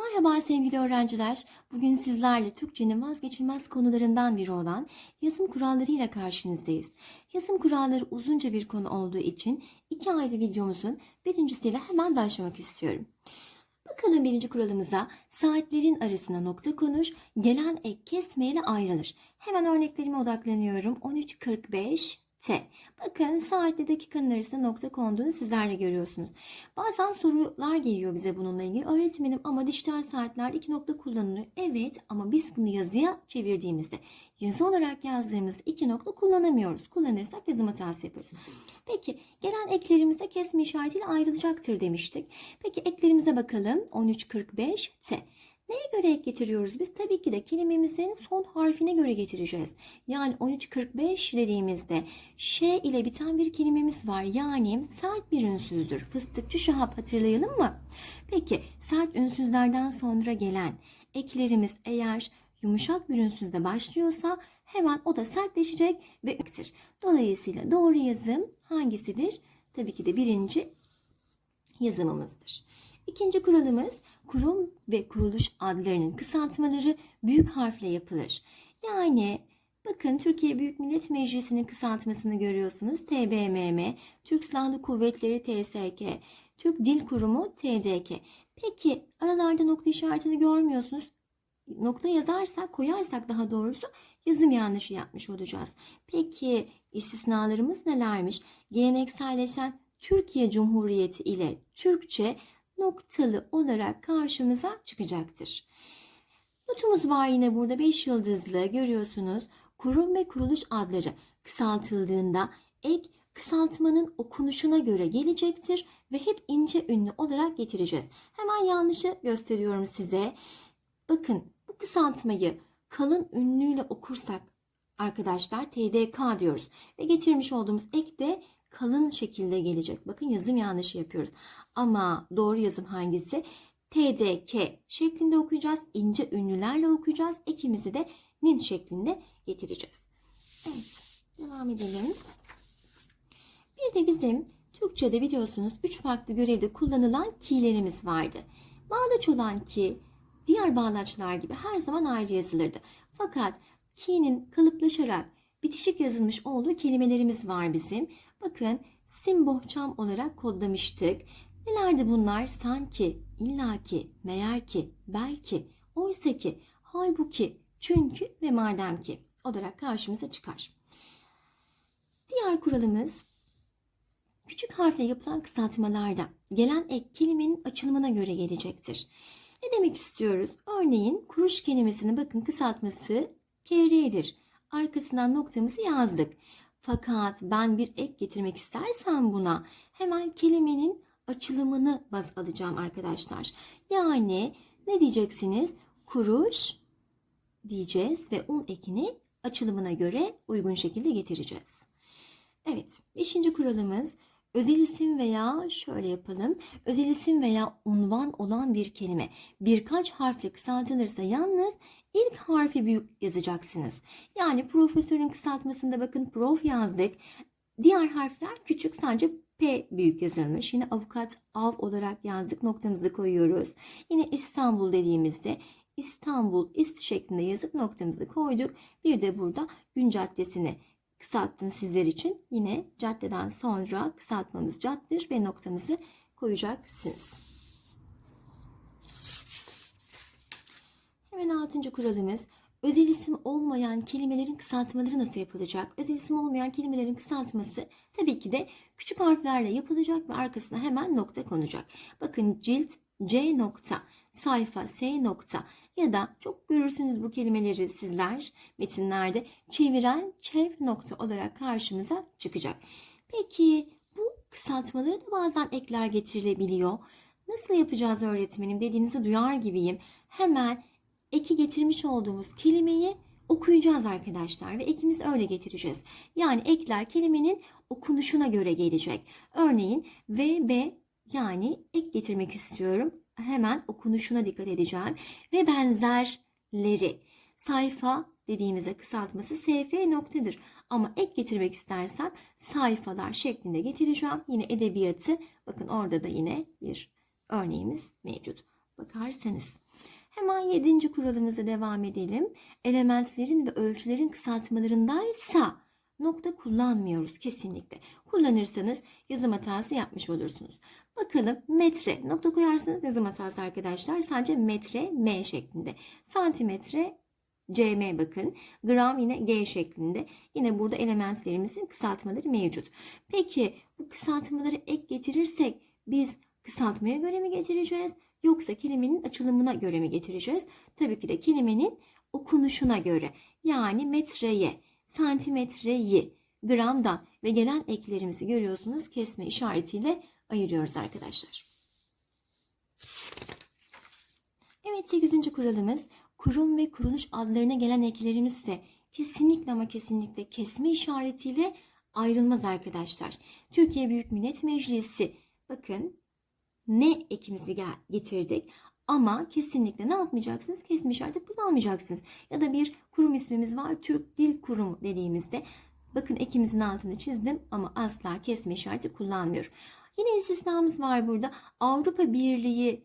Merhaba sevgili öğrenciler. Bugün sizlerle Türkçenin vazgeçilmez konularından biri olan yazım kurallarıyla karşınızdayız. Yazım kuralları uzunca bir konu olduğu için iki ayrı videomuzun birincisiyle hemen başlamak istiyorum. Bakalım birinci kuralımıza saatlerin arasına nokta konur, gelen ek kesmeyle ayrılır. Hemen örneklerime odaklanıyorum. 13.45 T. Bakın saatle dakikanın arasında nokta konduğunu sizler de görüyorsunuz. Bazen sorular geliyor bize bununla ilgili. Öğretmenim ama dijital saatlerde iki nokta kullanılıyor. Evet ama biz bunu yazıya çevirdiğimizde yazı olarak yazdığımızda iki nokta kullanamıyoruz. Kullanırsak yazım hatası yaparız. Peki gelen eklerimizde kesme işaretiyle ayrılacaktır demiştik. Peki eklerimize bakalım. 13.45 T. Neye göre getiriyoruz biz? Tabii ki de kelimemizin son harfine göre getireceğiz. Yani 13.45 dediğimizde ş ile biten bir kelimemiz var. Yani sert bir ünsüzdür. Fıstıkçı şahap hatırlayalım mı? Peki sert ünsüzlerden sonra gelen eklerimiz eğer yumuşak bir ünsüzle başlıyorsa hemen o da sertleşecek ve ektir. Dolayısıyla doğru yazım hangisidir? Tabii ki de birinci yazımımızdır. İkinci kuralımız kurum ve kuruluş adlarının kısaltmaları büyük harfle yapılır. Yani bakın Türkiye Büyük Millet Meclisi'nin kısaltmasını görüyorsunuz. TBMM, Türk Silahlı Kuvvetleri TSK, Türk Dil Kurumu TDK. Peki aralarda nokta işaretini görmüyorsunuz. Nokta yazarsak, koyarsak daha doğrusu yazım yanlışı yapmış olacağız. Peki istisnalarımız nelermiş? Gelenekselleşen Türkiye Cumhuriyeti ile Türkçe noktalı olarak karşımıza çıkacaktır. Notumuz var yine burada 5 yıldızlı görüyorsunuz. Kurum ve kuruluş adları kısaltıldığında ek kısaltmanın okunuşuna göre gelecektir ve hep ince ünlü olarak getireceğiz. Hemen yanlışı gösteriyorum size. Bakın bu kısaltmayı kalın ünlüyle okursak arkadaşlar TDK diyoruz. Ve getirmiş olduğumuz ek de kalın şekilde gelecek. Bakın yazım yanlışı yapıyoruz. Ama doğru yazım hangisi? TDK şeklinde okuyacağız. İnce ünlülerle okuyacağız. Ekimizi de nin şeklinde getireceğiz. Evet. Devam edelim. Bir de bizim Türkçe'de biliyorsunuz 3 farklı görevde kullanılan ki'lerimiz vardı. Bağlaç olan ki diğer bağlaçlar gibi her zaman ayrı yazılırdı. Fakat ki'nin kalıplaşarak bitişik yazılmış olduğu kelimelerimiz var bizim. Bakın simbohçam olarak kodlamıştık. Nelerdi bunlar? Sanki, illaki, meğer ki, belki, oysa ki, halbuki, çünkü ve madem ki olarak karşımıza çıkar. Diğer kuralımız küçük harfle yapılan kısaltmalarda gelen ek kelimenin açılımına göre gelecektir. Ne demek istiyoruz? Örneğin kuruş kelimesinin bakın kısaltması KR'dir. Arkasından noktamızı yazdık. Fakat ben bir ek getirmek istersem buna hemen kelimenin açılımını baz alacağım arkadaşlar. Yani ne diyeceksiniz? Kuruş diyeceğiz ve un ekini açılımına göre uygun şekilde getireceğiz. Evet, beşinci kuralımız özel isim veya şöyle yapalım. Özel isim veya unvan olan bir kelime birkaç harfle kısaltılırsa yalnız ilk harfi büyük yazacaksınız. Yani profesörün kısaltmasında bakın prof yazdık. Diğer harfler küçük sadece P büyük yazılmış. Yine avukat av olarak yazdık noktamızı koyuyoruz. Yine İstanbul dediğimizde İstanbul ist şeklinde yazıp noktamızı koyduk. Bir de burada gün kısalttım sizler için. Yine caddeden sonra kısaltmamız caddir ve noktamızı koyacaksınız. Hemen altıncı kuralımız özel isim olmayan kelimelerin kısaltmaları nasıl yapılacak? Özel isim olmayan kelimelerin kısaltması tabii ki de küçük harflerle yapılacak ve arkasına hemen nokta konacak. Bakın cilt C nokta, sayfa S nokta ya da çok görürsünüz bu kelimeleri sizler metinlerde çeviren çev nokta olarak karşımıza çıkacak. Peki bu kısaltmaları da bazen ekler getirilebiliyor. Nasıl yapacağız öğretmenim dediğinizi duyar gibiyim. Hemen eki getirmiş olduğumuz kelimeyi okuyacağız arkadaşlar ve ekimizi öyle getireceğiz. Yani ekler kelimenin okunuşuna göre gelecek. Örneğin VB yani ek getirmek istiyorum. Hemen okunuşuna dikkat edeceğim. Ve benzerleri. Sayfa dediğimizde kısaltması SF noktadır. Ama ek getirmek istersem sayfalar şeklinde getireceğim. Yine edebiyatı bakın orada da yine bir örneğimiz mevcut. Bakarsanız. Hemen yedinci kuralımıza devam edelim. Elementlerin ve ölçülerin kısaltmalarındaysa nokta kullanmıyoruz kesinlikle. Kullanırsanız yazım hatası yapmış olursunuz. Bakalım metre nokta koyarsanız yazım hatası arkadaşlar sadece metre M şeklinde. Santimetre cm bakın. Gram yine g şeklinde. Yine burada elementlerimizin kısaltmaları mevcut. Peki bu kısaltmaları ek getirirsek biz kısaltmaya göre mi getireceğiz yoksa kelimenin açılımına göre mi getireceğiz? Tabii ki de kelimenin okunuşuna göre. Yani metreye, santimetreyi, gramdan ve gelen eklerimizi görüyorsunuz kesme işaretiyle ayırıyoruz arkadaşlar. Evet 8. kuralımız kurum ve kuruluş adlarına gelen eklerimiz ise kesinlikle ama kesinlikle kesme işaretiyle ayrılmaz arkadaşlar. Türkiye Büyük Millet Meclisi bakın ne ekimizi getirdik ama kesinlikle ne yapmayacaksınız? Kesme işareti kullanmayacaksınız. Ya da bir kurum ismimiz var Türk Dil Kurumu dediğimizde bakın ekimizin altını çizdim ama asla kesme işareti kullanmıyorum. Yine istisnamız var burada. Avrupa Birliği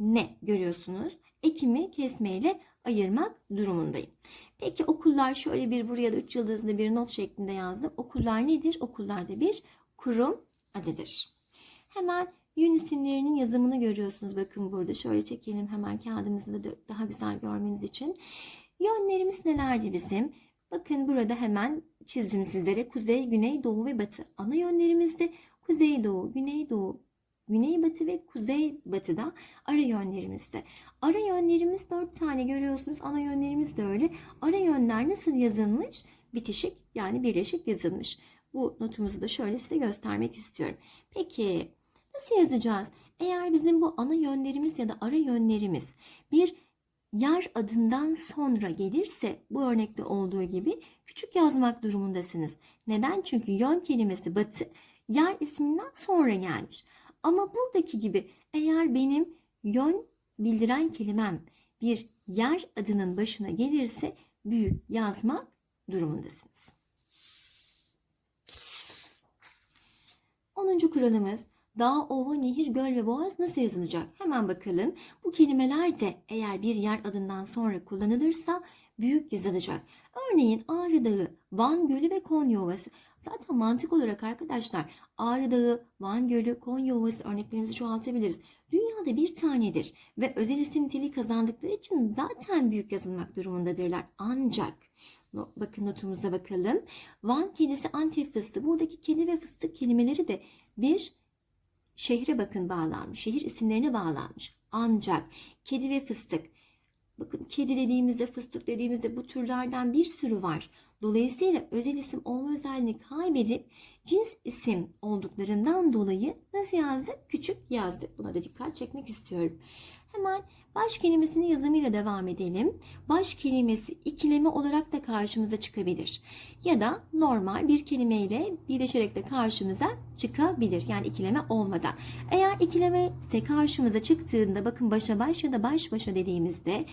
ne görüyorsunuz? Ekimi kesmeyle ayırmak durumundayım. Peki okullar şöyle bir buraya da 3 yıldızlı bir not şeklinde yazdım. Okullar nedir? Okullar da bir kurum adıdır. Hemen yön isimlerinin yazımını görüyorsunuz. Bakın burada şöyle çekelim hemen kağıdımızı da daha güzel görmeniz için. Yönlerimiz nelerdi bizim? Bakın burada hemen çizdim sizlere. Kuzey, güney, doğu ve batı. Ana yönlerimizde kuzey, doğu, güney, doğu, güneybatı ve kuzeybatıda ara yönlerimizde. Ara yönlerimiz 4 tane görüyorsunuz. Ana yönlerimiz de öyle. Ara yönler nasıl yazılmış? Bitişik yani birleşik yazılmış. Bu notumuzu da şöyle size göstermek istiyorum. Peki nasıl yazacağız? Eğer bizim bu ana yönlerimiz ya da ara yönlerimiz bir yer adından sonra gelirse bu örnekte olduğu gibi küçük yazmak durumundasınız. Neden? Çünkü yön kelimesi batı yer isminden sonra gelmiş. Ama buradaki gibi eğer benim yön bildiren kelimem bir yer adının başına gelirse büyük yazmak durumundasınız. 10. kuralımız dağ, ova, nehir, göl ve boğaz nasıl yazılacak? Hemen bakalım. Bu kelimeler de eğer bir yer adından sonra kullanılırsa büyük yazılacak. Örneğin Ağrı Dağı, Van Gölü ve Konya Ovası. Zaten mantık olarak arkadaşlar Ağrı Dağı, Van Gölü, Konya Ovası örneklerimizi çoğaltabiliriz. Dünyada bir tanedir ve özel isim niteliği kazandıkları için zaten büyük yazılmak durumundadırlar. Ancak bakın notumuza bakalım. Van kedisi Antep fıstığı. Buradaki kedi ve fıstık kelimeleri de bir şehre bakın bağlanmış. Şehir isimlerine bağlanmış. Ancak kedi ve fıstık Bakın kedi dediğimizde, fıstık dediğimizde bu türlerden bir sürü var. Dolayısıyla özel isim olma özelliğini kaybedip cins isim olduklarından dolayı nasıl yazdık? Küçük yazdık. Buna da dikkat çekmek istiyorum. Hemen baş kelimesinin yazımıyla devam edelim. Baş kelimesi ikileme olarak da karşımıza çıkabilir. Ya da normal bir kelimeyle birleşerek de karşımıza çıkabilir. Yani ikileme olmadan. Eğer ikileme ise karşımıza çıktığında bakın başa baş ya da baş başa dediğimizde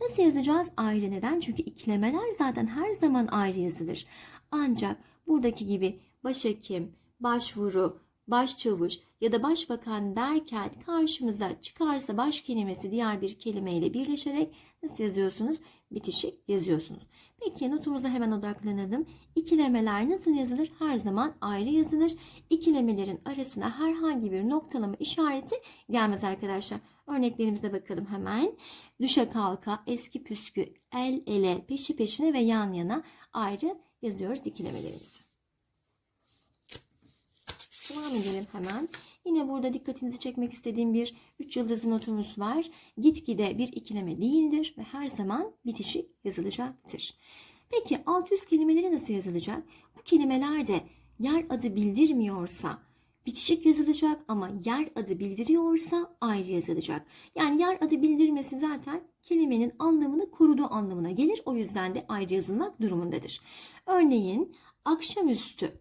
nasıl yazacağız? Ayrı neden? Çünkü ikilemeler zaten her zaman ayrı yazılır. Ancak buradaki gibi başhekim, başvuru, başçavuş ya da başbakan derken karşımıza çıkarsa baş kelimesi diğer bir kelimeyle birleşerek nasıl yazıyorsunuz? Bitişik yazıyorsunuz. Peki notumuza hemen odaklanalım. İkilemeler nasıl yazılır? Her zaman ayrı yazılır. İkilemelerin arasına herhangi bir noktalama işareti gelmez arkadaşlar. Örneklerimize bakalım hemen. Düşe kalka, eski püskü, el ele, peşi peşine ve yan yana ayrı yazıyoruz ikilemelerimizi. Devam edelim hemen. Yine burada dikkatinizi çekmek istediğim bir 3 yıldızlı notumuz var. Gitgide bir ikileme değildir ve her zaman bitişik yazılacaktır. Peki 600 kelimeleri nasıl yazılacak? Bu kelimeler de yer adı bildirmiyorsa bitişik yazılacak ama yer adı bildiriyorsa ayrı yazılacak. Yani yer adı bildirmesi zaten kelimenin anlamını koruduğu anlamına gelir. O yüzden de ayrı yazılmak durumundadır. Örneğin akşamüstü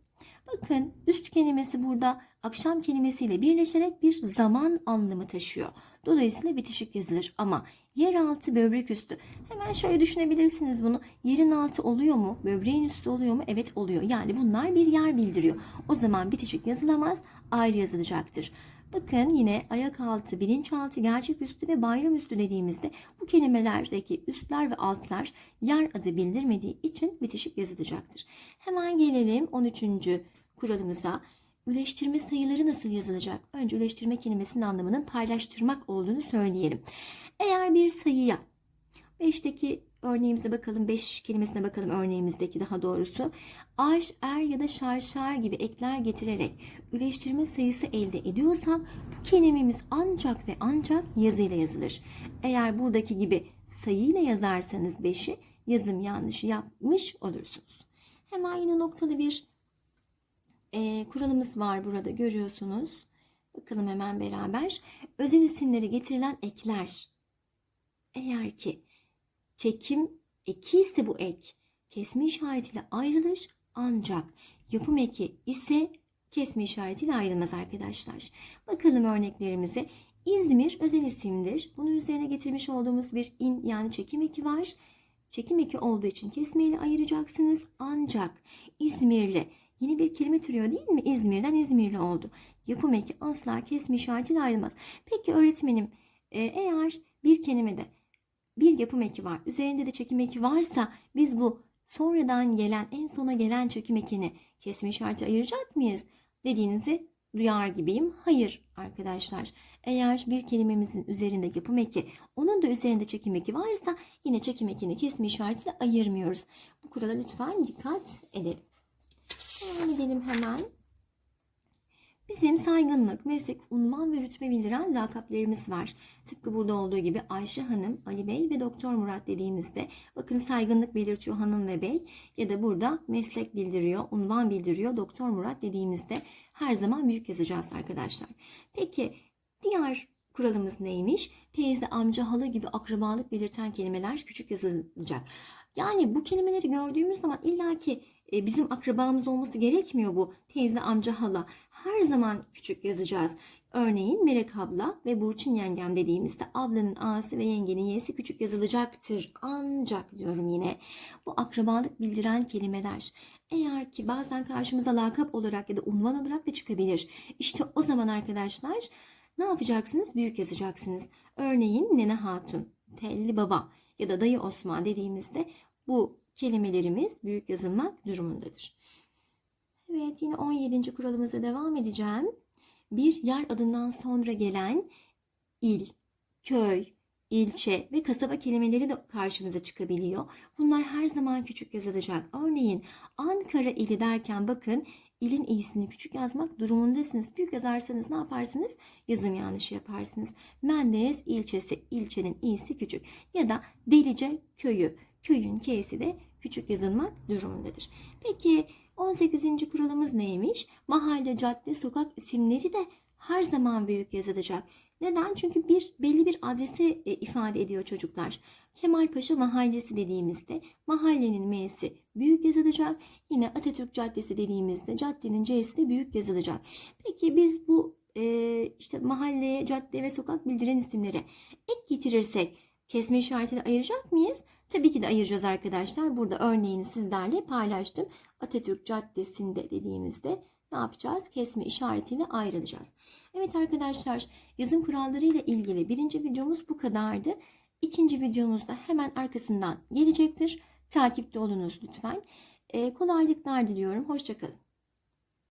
Bakın üst kelimesi burada akşam kelimesiyle birleşerek bir zaman anlamı taşıyor. Dolayısıyla bitişik yazılır ama yeraltı böbrek üstü. Hemen şöyle düşünebilirsiniz bunu. Yerin altı oluyor mu? Böbreğin üstü oluyor mu? Evet oluyor. Yani bunlar bir yer bildiriyor. O zaman bitişik yazılamaz, ayrı yazılacaktır. Bakın yine ayak altı, bilinçaltı, gerçeküstü ve bayramüstü dediğimizde bu kelimelerdeki üstler ve altlar yer adı bildirmediği için bitişik yazılacaktır. Hemen gelelim 13. kuralımıza. Üleştirme sayıları nasıl yazılacak? Önce üleştirme kelimesinin anlamının paylaştırmak olduğunu söyleyelim. Eğer bir sayıya 5'teki örneğimize bakalım. 5 kelimesine bakalım örneğimizdeki daha doğrusu. Ar, er ya da şarşar gibi ekler getirerek üleştirme sayısı elde ediyorsam bu kelimemiz ancak ve ancak yazıyla yazılır. Eğer buradaki gibi sayıyla yazarsanız 5'i yazım yanlışı yapmış olursunuz. Hemen yine noktalı bir e, kuralımız var burada görüyorsunuz. Bakalım hemen beraber. Özel isimlere getirilen ekler. Eğer ki çekim eki ise bu ek kesme işaretiyle ayrılır ancak yapım eki ise kesme işaretiyle ayrılmaz arkadaşlar. Bakalım örneklerimize. İzmir özel isimdir. Bunun üzerine getirmiş olduğumuz bir in yani çekim eki var. Çekim eki olduğu için kesmeyle ayıracaksınız. Ancak İzmirli yeni bir kelime türüyor değil mi? İzmir'den İzmirli oldu. Yapım eki asla kesme işaretiyle ayrılmaz. Peki öğretmenim e, eğer bir kelimede bir yapım eki var. Üzerinde de çekim eki varsa biz bu sonradan gelen en sona gelen çekim ekini kesme işareti ayıracak mıyız? Dediğinizi duyar gibiyim. Hayır arkadaşlar. Eğer bir kelimemizin üzerinde yapım eki, onun da üzerinde çekim eki varsa yine çekim ekini kesme işaretiyle ayırmıyoruz. Bu kurala lütfen dikkat edelim. Devam edelim hemen. Bizim saygınlık, meslek, unvan ve rütbe bildiren lakaplarımız var. Tıpkı burada olduğu gibi Ayşe Hanım, Ali Bey ve Doktor Murat dediğimizde bakın saygınlık belirtiyor hanım ve bey ya da burada meslek bildiriyor, unvan bildiriyor Doktor Murat dediğimizde her zaman büyük yazacağız arkadaşlar. Peki diğer kuralımız neymiş? Teyze, amca, hala gibi akrabalık belirten kelimeler küçük yazılacak. Yani bu kelimeleri gördüğümüz zaman illaki e, bizim akrabamız olması gerekmiyor bu. Teyze, amca, hala. Her zaman küçük yazacağız. Örneğin Melek abla ve Burçin yengem dediğimizde ablanın A'sı ve yengenin Y'si küçük yazılacaktır. Ancak diyorum yine bu akrabalık bildiren kelimeler eğer ki bazen karşımıza lakap olarak ya da unvan olarak da çıkabilir. İşte o zaman arkadaşlar ne yapacaksınız? Büyük yazacaksınız. Örneğin Nene Hatun, Telli Baba ya da Dayı Osman dediğimizde bu kelimelerimiz büyük yazılmak durumundadır. Evet yine 17. kuralımıza devam edeceğim. Bir yer adından sonra gelen il, köy, ilçe ve kasaba kelimeleri de karşımıza çıkabiliyor. Bunlar her zaman küçük yazılacak. Örneğin Ankara ili derken bakın ilin iyisini küçük yazmak durumundasınız. Büyük yazarsanız ne yaparsınız? Yazım yanlışı yaparsınız. Menderes ilçesi, ilçenin iyisi küçük. Ya da Delice köyü, köyün k'si de küçük yazılmak durumundadır. Peki 18. kuralımız neymiş? Mahalle, cadde, sokak isimleri de her zaman büyük yazılacak. Neden? Çünkü bir belli bir adresi e, ifade ediyor çocuklar. Kemalpaşa Mahallesi dediğimizde mahallenin M'si büyük yazılacak. Yine Atatürk Caddesi dediğimizde caddenin C'si de büyük yazılacak. Peki biz bu e, işte mahalleye, cadde ve sokak bildiren isimlere ek getirirsek kesme işaretiyle ayıracak mıyız? Tabii ki de ayıracağız arkadaşlar. Burada örneğini sizlerle paylaştım. Atatürk Caddesi'nde dediğimizde ne yapacağız? Kesme işaretiyle ayrılacağız. Evet arkadaşlar yazım kuralları ile ilgili birinci videomuz bu kadardı. İkinci videomuz da hemen arkasından gelecektir. Takipte olunuz lütfen. Ee, kolaylıklar diliyorum. Hoşçakalın.